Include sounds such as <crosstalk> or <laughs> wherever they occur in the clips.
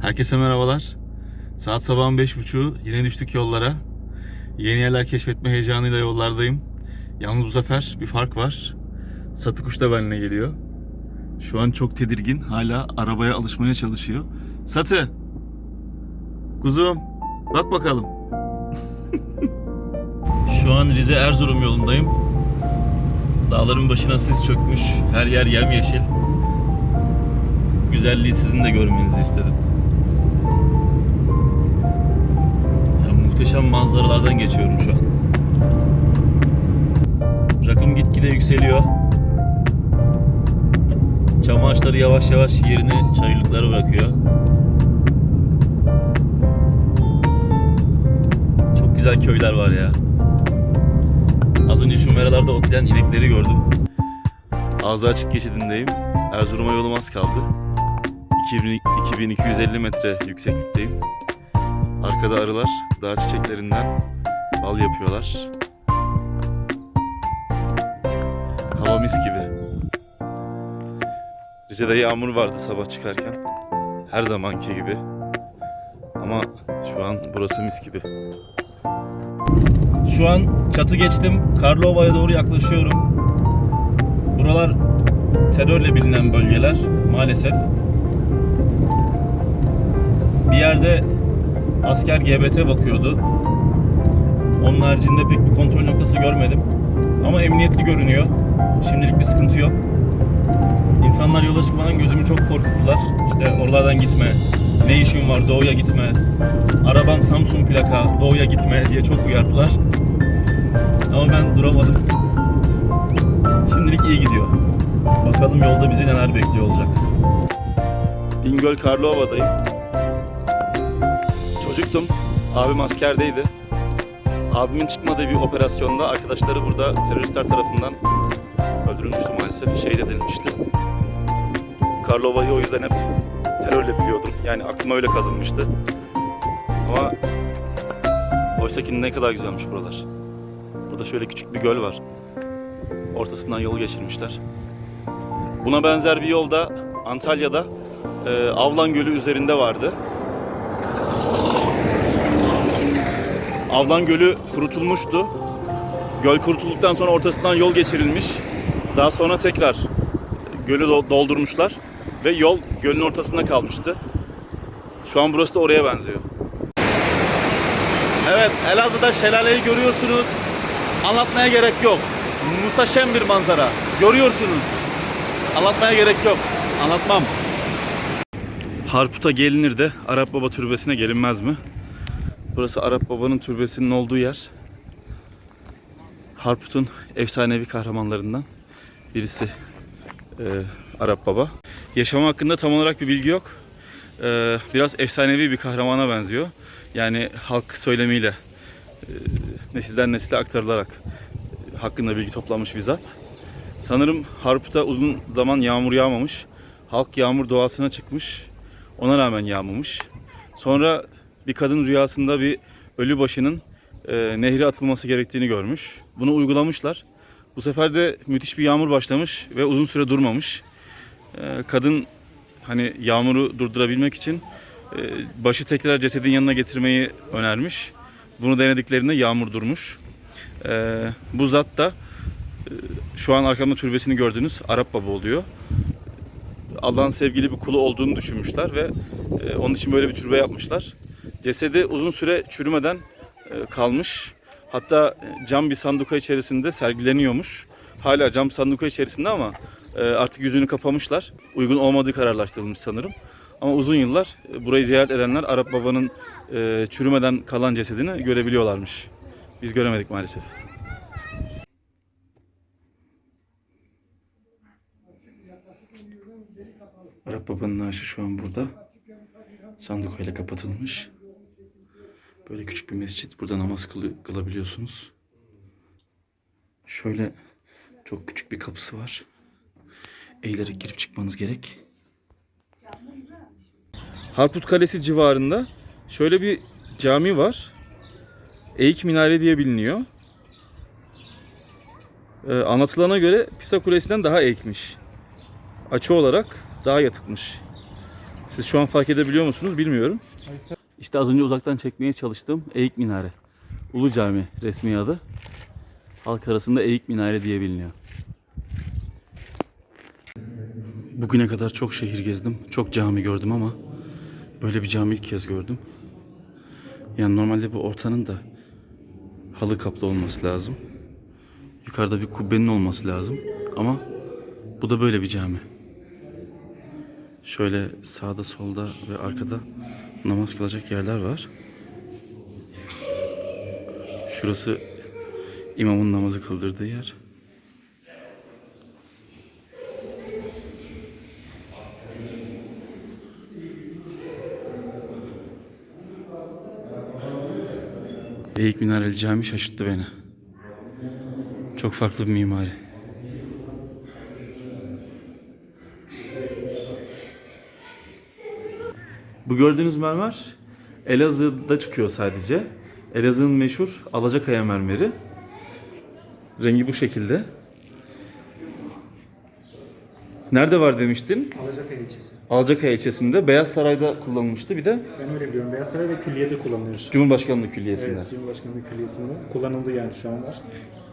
Herkese merhabalar. Saat sabahın beş buçuğu. Yine düştük yollara. Yeni yerler keşfetme heyecanıyla yollardayım. Yalnız bu sefer bir fark var. Satı kuş da benimle geliyor. Şu an çok tedirgin. Hala arabaya alışmaya çalışıyor. Satı! Kuzum, bak bakalım. <laughs> Şu an Rize Erzurum yolundayım. Dağların başına sis çökmüş. Her yer yemyeşil. Güzelliği sizin de görmenizi istedim. Muhteşem manzaralardan geçiyorum şu an. Rakım gitgide yükseliyor. Çam ağaçları yavaş yavaş yerini çayırlıklara bırakıyor. Çok güzel köyler var ya. Az önce şu meralarda otlayan inekleri gördüm. Ağzı açık geçidindeyim. Erzurum'a yolum az kaldı. 2000 2250 metre yükseklikteyim. Arkada arılar dağ çiçeklerinden bal yapıyorlar. Hava mis gibi. Rize'de yağmur vardı sabah çıkarken. Her zamanki gibi. Ama şu an burası mis gibi. Şu an çatı geçtim. Karlova'ya doğru yaklaşıyorum. Buralar terörle bilinen bölgeler maalesef. Bir yerde asker GBT bakıyordu. Onun haricinde pek bir kontrol noktası görmedim. Ama emniyetli görünüyor. Şimdilik bir sıkıntı yok. İnsanlar yola çıkmadan gözümü çok korkuttular. İşte oralardan gitme, ne işin var doğuya gitme, araban Samsung plaka doğuya gitme diye çok uyardılar. Ama ben duramadım. Şimdilik iyi gidiyor. Bakalım yolda bizi neler bekliyor olacak. Bingöl Karlova'dayım. Çocuktum. Abim askerdeydi. Abimin çıkmadığı bir operasyonda arkadaşları burada teröristler tarafından öldürülmüştü maalesef. Şehit edilmişti. Karlova'yı o yüzden hep terörle biliyordum. Yani aklıma öyle kazınmıştı. Ama oysa ki ne kadar güzelmiş buralar. Burada şöyle küçük bir göl var. Ortasından yol geçirmişler. Buna benzer bir yol da Antalya'da e, Avlan Gölü üzerinde vardı. Avlan Gölü kurutulmuştu. Göl kurutulduktan sonra ortasından yol geçirilmiş. Daha sonra tekrar gölü do- doldurmuşlar ve yol gölün ortasında kalmıştı. Şu an burası da oraya benziyor. Evet, Elazığ'da şelaleyi görüyorsunuz. Anlatmaya gerek yok. Muhteşem bir manzara. Görüyorsunuz. Anlatmaya gerek yok. Anlatmam. Harput'a gelinir de Arap Baba Türbesi'ne gelinmez mi? Burası Arap Baba'nın türbesinin olduğu yer. Harput'un efsanevi kahramanlarından birisi e, Arap Baba. Yaşamı hakkında tam olarak bir bilgi yok. E, biraz efsanevi bir kahramana benziyor. Yani halk söylemiyle e, nesilden nesile aktarılarak e, hakkında bilgi toplanmış bir zat. Sanırım Harput'a uzun zaman yağmur yağmamış. Halk yağmur doğasına çıkmış. Ona rağmen yağmamış. Sonra bir kadın rüyasında bir ölü başının e, nehre atılması gerektiğini görmüş. Bunu uygulamışlar. Bu sefer de müthiş bir yağmur başlamış ve uzun süre durmamış. E, kadın hani yağmuru durdurabilmek için e, başı tekrar cesedin yanına getirmeyi önermiş. Bunu denediklerinde yağmur durmuş. E, bu zat da e, şu an arkamda türbesini gördüğünüz Arap Baba oluyor. Allah'ın sevgili bir kulu olduğunu düşünmüşler ve e, onun için böyle bir türbe yapmışlar. Cesedi uzun süre çürümeden e, kalmış. Hatta e, cam bir sanduka içerisinde sergileniyormuş. Hala cam sanduka içerisinde ama e, artık yüzünü kapamışlar. Uygun olmadığı kararlaştırılmış sanırım. Ama uzun yıllar burayı ziyaret edenler Arap Baba'nın çürümeden kalan cesedini görebiliyorlarmış. Biz göremedik maalesef. Arap Baba'nın naaşı şu an burada. Sandukayla kapatılmış. Böyle küçük bir mescit. Burada namaz kılı- kılabiliyorsunuz. Şöyle çok küçük bir kapısı var. Eğilerek girip çıkmanız gerek. Harput Kalesi civarında şöyle bir cami var. Eğik Minare diye biliniyor. Ee, anlatılana göre Pisa Kulesi'nden daha eğikmiş. Açı olarak daha yatıkmış. Siz şu an fark edebiliyor musunuz bilmiyorum. İşte az önce uzaktan çekmeye çalıştığım Eğik Minare. Ulu Cami resmi adı. Halk arasında Eğik Minare diye biliniyor. Bugüne kadar çok şehir gezdim. Çok cami gördüm ama böyle bir cami ilk kez gördüm. Yani normalde bu ortanın da halı kaplı olması lazım. Yukarıda bir kubbenin olması lazım. Ama bu da böyle bir cami. Şöyle sağda solda ve arkada namaz kılacak yerler var. Şurası imamın namazı kıldırdığı yer. Eğik Minareli Cami şaşırttı beni. Çok farklı bir mimari. Bu gördüğünüz mermer Elazığ'da çıkıyor sadece. Elazığ'ın meşhur Alacakaya mermeri. Rengi bu şekilde. Nerede var demiştin? Alacakaya ilçesi. Alacakaya ilçesinde Beyaz Saray'da kullanılmıştı. Bir de Ben öyle biliyorum. Beyaz Saray ve Külliye'de kullanılıyor. Cumhurbaşkanlığı Külliyesi'nde. Evet, Cumhurbaşkanlığı Külliyesi'nde. Kullanıldı yani şu an var.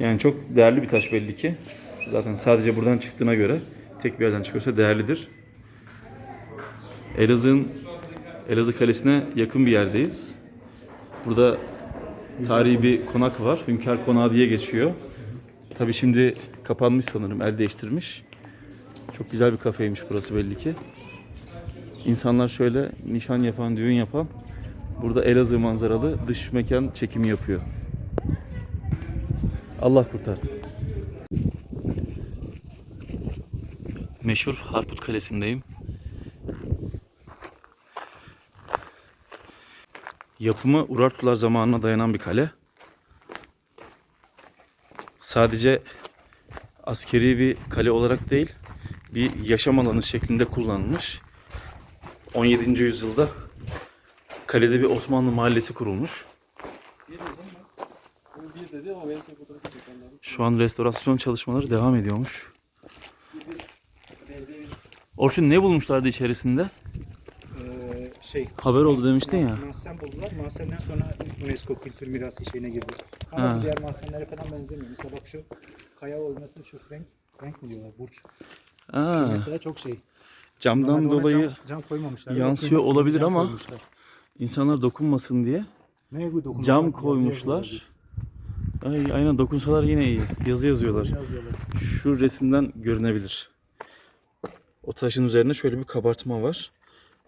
Yani çok değerli bir taş belli ki. Zaten sadece buradan çıktığına göre tek bir yerden çıkıyorsa değerlidir. Elazığ'ın Elazığ Kalesi'ne yakın bir yerdeyiz. Burada tarihi bir konak var. Hünkar Konağı diye geçiyor. Tabii şimdi kapanmış sanırım. El değiştirmiş. Çok güzel bir kafeymiş burası belli ki. İnsanlar şöyle nişan yapan, düğün yapan burada Elazığ manzaralı dış mekan çekimi yapıyor. Allah kurtarsın. Meşhur Harput Kalesi'ndeyim. Yapımı Urartular zamanına dayanan bir kale. Sadece askeri bir kale olarak değil, bir yaşam alanı şeklinde kullanılmış. 17. yüzyılda kalede bir Osmanlı mahallesi kurulmuş. Şu an restorasyon çalışmaları devam ediyormuş. Orçun ne bulmuşlardı içerisinde? Şey, Haber oldu demiştin ya. Mahzen buldular. Mahzenden sonra UNESCO Kültür Mirası şeyine girdi. Ama Ha. diğer mahzenlere falan benzemiyor. Mesela bak şu kaya olmasın şu renk, renk mi diyorlar? Burç. Aa, Mesela çok şey. camdan Normalde ona dolayı cam, cam koymamışlar. yansıyor bir olabilir cam ama- koymuşlar. insanlar dokunmasın diye Neye dokunma? cam Yazı koymuşlar. Ay, aynen dokunsalar yine iyi. Yazı yazıyorlar. yazıyorlar. Yazıyorlar. Şu resimden görünebilir. O taşın üzerine şöyle bir kabartma var.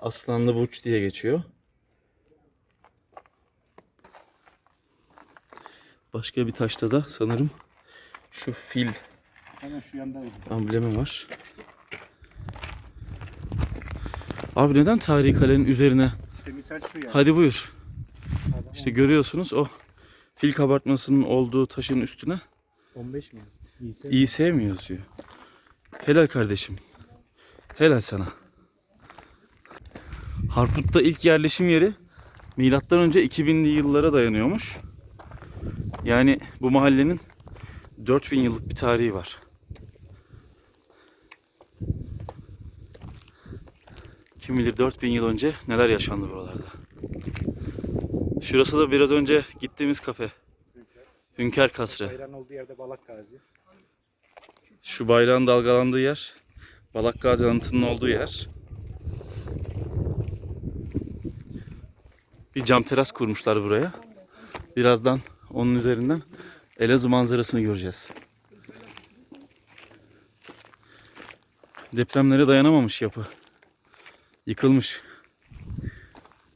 Aslanlı burç diye geçiyor. Başka bir taşta da sanırım şu fil Hemen şu yanda amblemi var. Abi neden tarihi kalenin üzerine? İşte misal şu yani. Hadi buyur. İşte görüyorsunuz o fil kabartmasının olduğu taşın üstüne 15 mi? İyiyse. İS mi yazıyor? Helal kardeşim. Helal sana. Harput'ta ilk yerleşim yeri milattan önce 2000'li yıllara dayanıyormuş. Yani bu mahallenin 4000 yıllık bir tarihi var. Kim bilir 4000 yıl önce neler yaşandı buralarda. Şurası da biraz önce gittiğimiz kafe. Hünkar Kasrı. Bayram olduğu yerde Balak Gazi. Şu bayrağın dalgalandığı yer, Balak Gazi anıtının olduğu yer. Bir cam teras kurmuşlar buraya. Birazdan onun üzerinden Elazığ manzarasını göreceğiz. Depremlere dayanamamış yapı. Yıkılmış.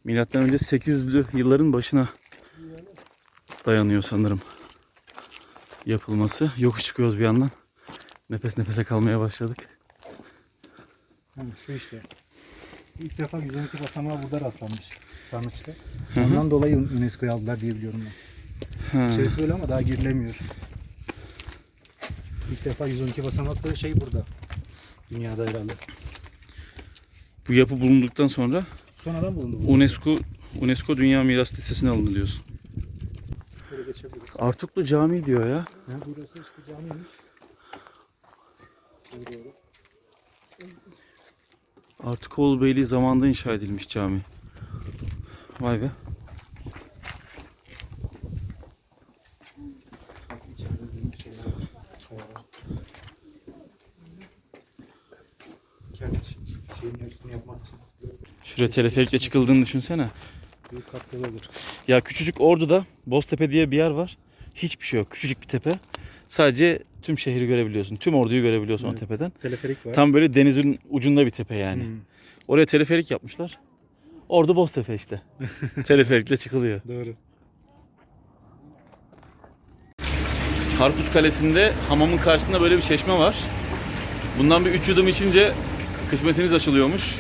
Milattan önce 800'lü yılların başına dayanıyor sanırım yapılması. Yokuş çıkıyoruz bir yandan. Nefes nefese kalmaya başladık. Şu işte. İlk defa 112 basamağı burada rastlanmış. Sarnıç'ta. Ondan dolayı UNESCO'ya aldılar diye biliyorum ben. Ha. İçerisi böyle ama daha girilemiyor. İlk defa 112 basamaklı şey burada. Dünyada herhalde. Bu yapı bulunduktan sonra Sonradan bulundu bu. UNESCO UNESCO Dünya Miras Listesi'ne alındı diyorsun. Böyle geçebiliriz. Artuklu Camii diyor ya. Ha, burası işte camiymiş. Doğru. Artıkoğlu Beyliği zamanında inşa edilmiş cami. Vay be. Şuraya teleferikle çıkıldığını düşünsene. büyük olur. Ya küçücük Ordu'da Boztepe diye bir yer var. Hiçbir şey yok. Küçücük bir tepe. Sadece tüm şehri görebiliyorsun. Tüm Ordu'yu görebiliyorsun o Evet. tepeden. Teleferik var. Tam böyle denizin ucunda bir tepe yani. Hmm, Oraya teleferik yapmışlar. Ordu Boztepe işte. <laughs> Teleferikle çıkılıyor. doğru. Harput Kalesi'nde hamamın karşısında böyle bir çeşme var. Bundan bir üç yudum içince kısmetiniz açılıyormuş.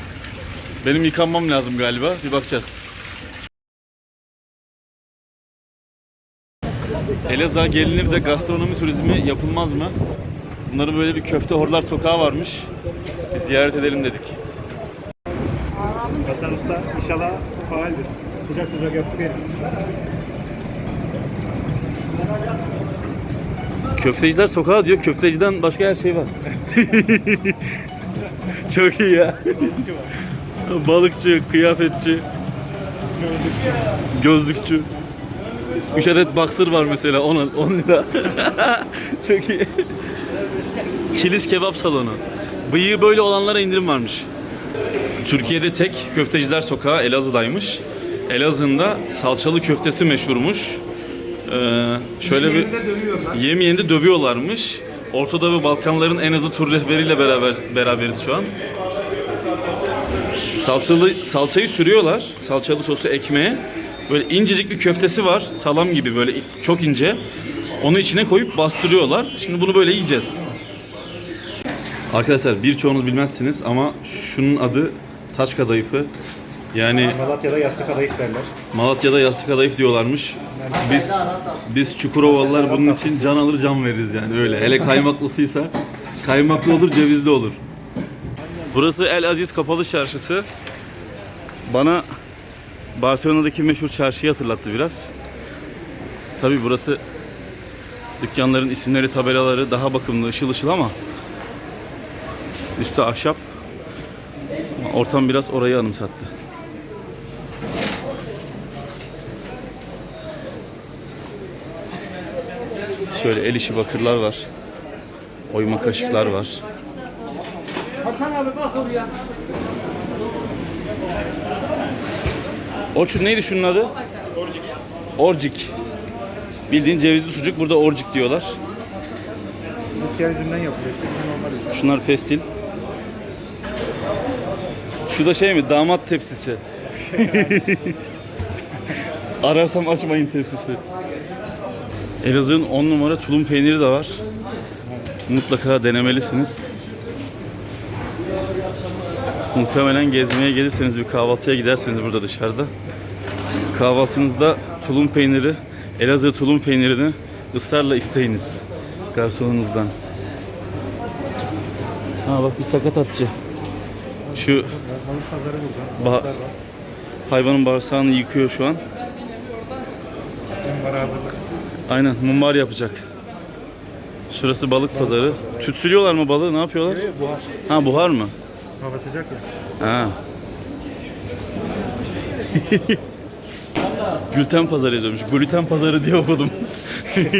Benim yıkanmam lazım galiba. Bir bakacağız. Elazığ'a gelinir de gastronomi turizmi yapılmaz mı? Bunların böyle bir köfte horlar sokağı varmış. Bir ziyaret edelim dedik. Usta inşallah faaldir. Sıcak sıcak yapıp yeriz. Köfteciler sokağı diyor. Köfteciden başka her şey var. <laughs> Çok iyi ya. Balıkçı, kıyafetçi, gözlükçü. 3 adet boxer var mesela 10, 10 lira. Çok iyi. Kilis kebap salonu. Bıyığı böyle olanlara indirim varmış. Türkiye'de tek köfteciler sokağı Elazığ'daymış. Elazığ'ın da salçalı köftesi meşhurmuş. Ee, şöyle bir yemeyeni de dövüyorlarmış. Ortada ve Balkanların en hızlı tur rehberiyle beraber beraberiz şu an. Salçalı salçayı sürüyorlar. Salçalı sosu ekmeğe. Böyle incecik bir köftesi var. Salam gibi böyle çok ince. Onu içine koyup bastırıyorlar. Şimdi bunu böyle yiyeceğiz. Arkadaşlar birçoğunuz bilmezsiniz ama şunun adı taş kadayıfı. Yani Malatya'da yastık kadayıf derler. Malatya'da yastık kadayıf diyorlarmış. Biz biz Çukurovalılar bunun için can alır can veririz yani öyle. Hele kaymaklısıysa kaymaklı olur cevizli olur. Burası El Aziz Kapalı Çarşısı. Bana Barcelona'daki meşhur çarşıyı hatırlattı biraz. Tabi burası dükkanların isimleri, tabelaları daha bakımlı, ışıl ışıl ama üstü ahşap. Ortam biraz orayı anımsattı. Şöyle el işi bakırlar var. Oyma kaşıklar var. Hasan abi bak oraya. Orçun neydi şunun adı? Orcik. Orcik. Bildiğin cevizli sucuk burada orcik diyorlar. Siyah üzümden yapılıyor işte. Şunlar pestil. Şu da şey mi? Damat tepsisi. <laughs> Ararsam açmayın tepsisi. Elazığ'ın 10 numara tulum peyniri de var. Mutlaka denemelisiniz. Muhtemelen gezmeye gelirseniz bir kahvaltıya giderseniz burada dışarıda. Kahvaltınızda tulum peyniri, Elazığ tulum peynirini ısrarla isteyiniz garsonunuzdan. Ha bak bir sakatatçı. Şu Balık pazarı burada. Ba- hayvanın bağırsağını yıkıyor şu an. Bunlara hazırlık. Aynen mumbar yapacak. Şurası balık pazarı. Tütsülüyorlar mı balığı? Ne yapıyorlar? Evet, buhar. Ha buhar mı? Hava sıcak ya. Ha. Gülten pazarı yazıyormuş. Gluten pazarı diye okudum. <laughs>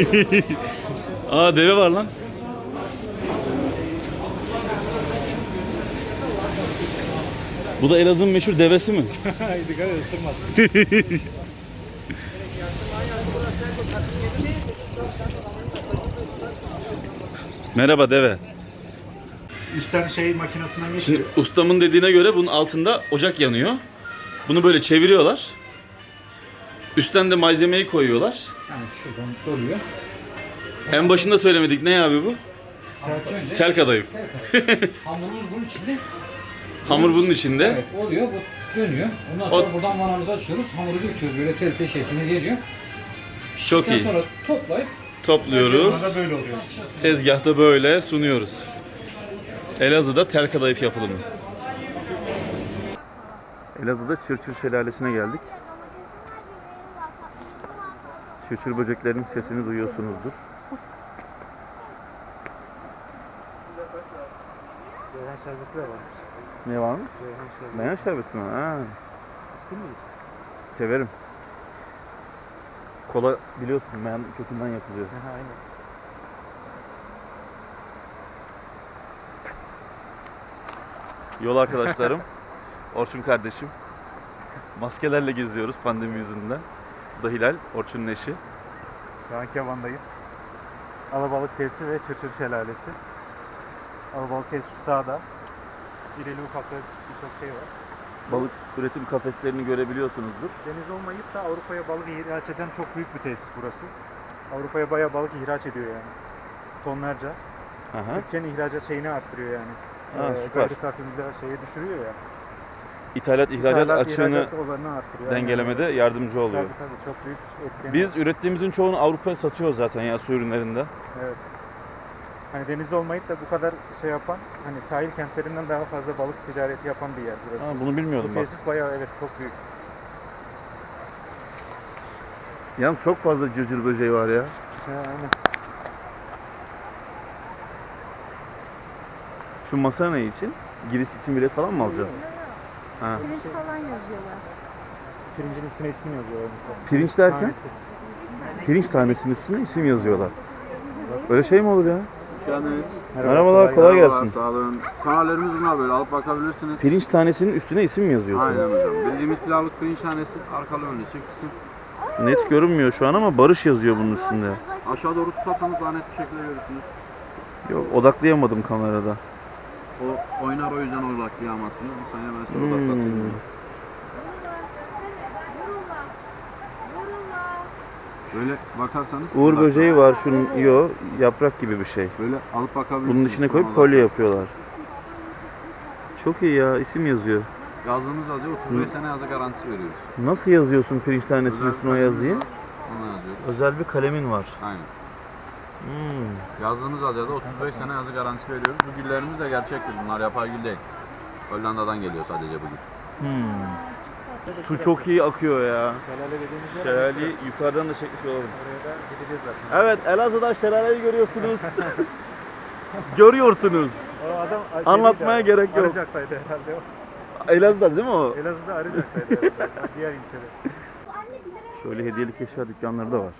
Aa deve var lan. Bu da Elazığ'ın meşhur devesi mi? <laughs> Dikkat et ısırmasın. <laughs> Merhaba deve. Üstten şey makinesinden Şimdi geçiyor. ustamın dediğine göre bunun altında ocak yanıyor. Bunu böyle çeviriyorlar. Üstten de malzemeyi koyuyorlar. Yani şuradan doluyor. En başında söylemedik ne abi bu? Tel kadayıf. hamurumuz bunun içinde. Hamur bunun içinde. Evet oluyor. Bu dönüyor. Ondan sonra buradan vanamızı açıyoruz. Hamuru döküyoruz. Böyle tel tel şeklinde geliyor. Çok Ondan iyi. sonra toplayıp Topluyoruz. Sonra böyle oluyor. Tezgahta böyle sunuyoruz. Elazığ'da tel kadayıf yapılımı. Elazığ'da Çırçır Şelalesi'ne geldik. Çırçır böceklerinin sesini duyuyorsunuzdur. Yoğun şerbetler var. Ne var mı? Meyve şerbeti mi? Ha. Severim. Kola biliyorsun meyan kökünden yapılıyor. Aynen. Yol arkadaşlarım, <laughs> Orçun kardeşim. Maskelerle geziyoruz pandemi yüzünden. Bu da Hilal, Orçun'un eşi. Şu an Kevan'dayız. Alabalık tesisi ve Çırçır Şelalesi. Alabalık tesisi sağda. İrili ufaklı birçok şey var. Balık üretim kafeslerini görebiliyorsunuzdur. Deniz olmayıp da Avrupa'ya balık ihraç eden çok büyük bir tesis burası. Avrupa'ya bayağı balık ihraç ediyor yani. Tonlarca. Aha. Türkiye'nin ihracat şeyini arttırıyor yani. Ha, Ee, süper. gayri safi şeyi düşürüyor ya. İthalat ihracat İthalat, açığını ihracat dengelemede yardımcı oluyor. Tabii tabii çok büyük etkeni Biz ürettiğimizin çoğunu Avrupa'ya satıyoruz zaten ya su ürünlerinde. Evet. Hani deniz olmayıp da bu kadar şey yapan, hani sahil kentlerinden daha fazla balık ticareti yapan bir yer burası. Ha, bunu bilmiyordum Bu bak. tesis bayağı evet çok büyük. Yalnız çok fazla cırcır böceği var ya. Ha, aynen. Şu masa ne için? Giriş için bilet falan mı alacağız? Ha. Pirinç falan yazıyorlar. Pirincin üstüne isim yazıyor. mesela. Pirinç derken? Tanesi. Pirinç tanesinin üstüne isim yazıyorlar. Öyle şey mi olur ya? Merhaba, Merhabalar, kolay gelsin. Sağ olun. Kanallerimiz bunlar böyle alıp bakabilirsiniz. Pirinç tanesinin üstüne isim mi yazıyorsun? Aynen hocam. Bildiğimiz pilavlık pirinç tanesi arkalı önlü çekilsin. Net görünmüyor şu an ama Barış yazıyor bunun üstünde. Aşağı doğru tutarsanız daha net bir şekilde görürsünüz. Yok odaklayamadım kamerada. O oynar o yüzden odaklayamazsınız. Bir saniye ben size Hmm. odaklatayım. Böyle bakarsanız Uğur böceği var şunun yo yaprak gibi bir şey. Böyle alıp bakabilirsiniz. Bunun içine koyup kolye yapıyorlar. Çok iyi ya isim yazıyor. Yazdığımız yazıyor 35 sene yazı garantisi veriyoruz. Nasıl yazıyorsun pirinç tanesinin üstüne o yazıyı? yazıyoruz. Özel bir kalemin var. Aynen. Hmm. Yazdığımız yazıda 35 sene yazı garantisi veriyoruz. Bu güllerimiz de gerçektir. Bunlar yapay gül değil. Hollanda'dan geliyor sadece bu gül. Hmm. Su çok iyi akıyor ya. Şelale dediğimiz yer. Şelaleyi yukarıdan da çekmiş olalım. Oraya da gideceğiz zaten. Evet Elazığ'dan şelaleyi görüyorsunuz. <laughs> Görüyorsunuz. O adam Anlatmaya şeydeydi, gerek yok. Arıcak'taydı herhalde o. Elazığ'da değil mi o? Elazığ'da Arıcak'taydı herhalde. <laughs> Diğer ilçede. Şöyle hediyelik eşya dükkanları da var.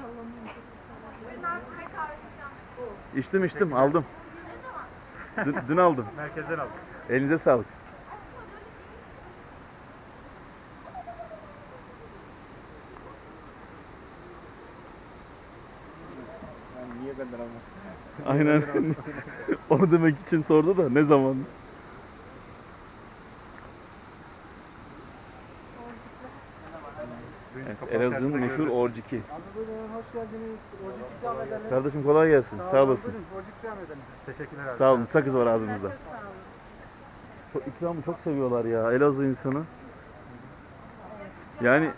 İçtim içtim aldım. Dün, dün aldım. Merkezden aldım. Elinize sağlık. Niye benden almadın? Aynen. <laughs> Onu demek için sordu da ne zaman? Evet, Elazığ'ın meşhur orciki. Hoş geldiniz. İkram edelim. Kardeşim kolay gelsin. Sağ olasın. Buyurun, ikram. Teşekkürler abi. Sağ olun. Sakız var ağzınızda. Çok, ikramı çok seviyorlar ya Elazığ insanı. Yani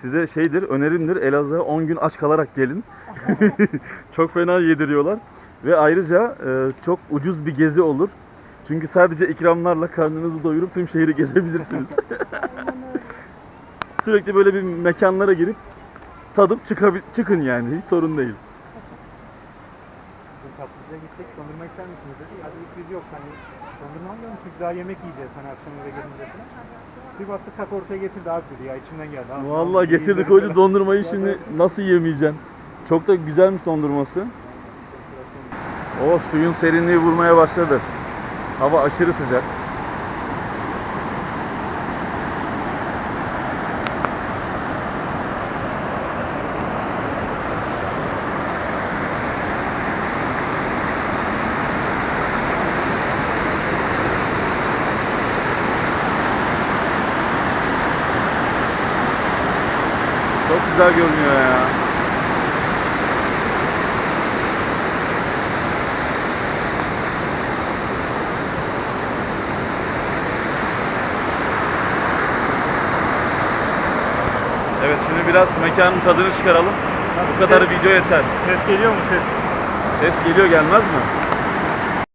size şeydir, önerimdir. Elazığ'a 10 gün aç kalarak gelin. <laughs> çok fena yediriyorlar. Ve ayrıca e, çok ucuz bir gezi olur. Çünkü sadece ikramlarla karnınızı doyurup tüm şehri gezebilirsiniz. <laughs> Sürekli böyle bir mekanlara girip tadıp çıkabil çıkın yani. Hiç sorun değil. Tatlıcıya gittik. Dondurma ister misiniz dedi. Ya dedik biz yok hani. Dondurma almıyorum çünkü daha yemek yiyeceğiz hani akşam eve gelince falan. Bir baktık tak ortaya getirdi abi dedi ya içimden geldi. Abi, Vallahi iyi getirdi dedim koydu falan. dondurmayı şimdi nasıl yemeyeceksin? Çok da güzelmiş dondurması. O suyun serinliği vurmaya başladı. Hava aşırı sıcak. Çok güzel görünüyor ya. Evet şimdi biraz mekanın tadını çıkaralım. Bu kadar video yeter. Ses geliyor mu ses? Ses geliyor gelmez mi?